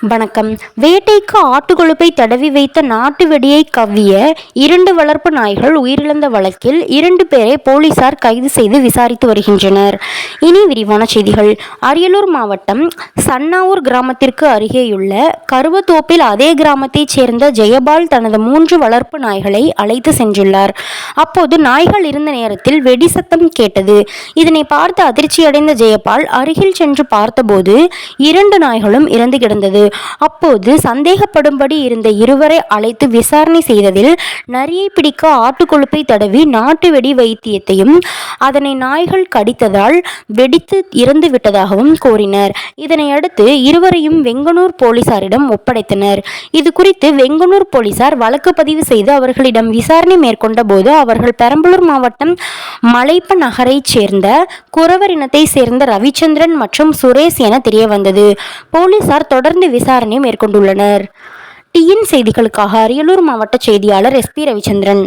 வணக்கம். வேட்டைக்கு ஆட்டுக்கொழுப்பை தடவி வைத்த நாட்டு வெடியை கவ்விய இரண்டு வளர்ப்பு நாய்கள் உயிரிழந்த வழக்கில் இரண்டு பேரை போலீசார் கைது செய்து விசாரித்து வருகின்றனர். இனி விரிவான செய்திகள். அரியலூர் மாவட்டம் சன்னாவூர் கிராமத்திற்கு அருகேயுள்ள கருவத்தோப்பில் அதே கிராமத்தைச் சேர்ந்த ஜெயபால் தனது மூன்று வளர்ப்பு நாய்களை அழைத்து சென்றுள்ளார். அப்போது நாய்கள் இருந்த நேரத்தில் வெடி சத்தம் கேட்டது. இதனை பார்த்து அதிர்ச்சியடைந்த ஜெயபால் அருகில் சென்று பார்த்தபோது இரண்டு நாய்களும் இறந்து கிடந்தது. அப்போது சந்தேகப்படும்படி இருந்த இருவரை அழைத்து விசாரணை செய்ததில் நரியை பிடிக்க ஆட்டுக்கொழுப்பை தடவி நாட்டு வெடி வைத்தியத்தையும் அதனை நாய்கள் கடித்ததால் வெடித்து இறந்து விட்டதாகவும் கூறினர். இதனையடுத்து இருவரையும் வெங்கனூர் போலீசாரிடம் ஒப்படைத்தனர். இது குறித்து வெங்கனூர் போலீசார் வழக்கு பதிவு செய்து அவர்களிடம் விசாரணை மேற்கொண்ட போது அவர்கள் பெரம்பலூர் மாவட்டம் மலைப்ப நகரைச் சேர்ந்த குறவர் இனத்தை சேர்ந்த ரவிச்சந்திரன் மற்றும் சுரேஷ் என தெரியவந்தது. போலீசார் தொடர்ந்து விசாரணை மேற்கொண்டுள்ளனர். டிஎன் செய்திகளுக்காக அரியலூர் மாவட்ட செய்தியாளர் எஸ் பி ரவிச்சந்திரன்.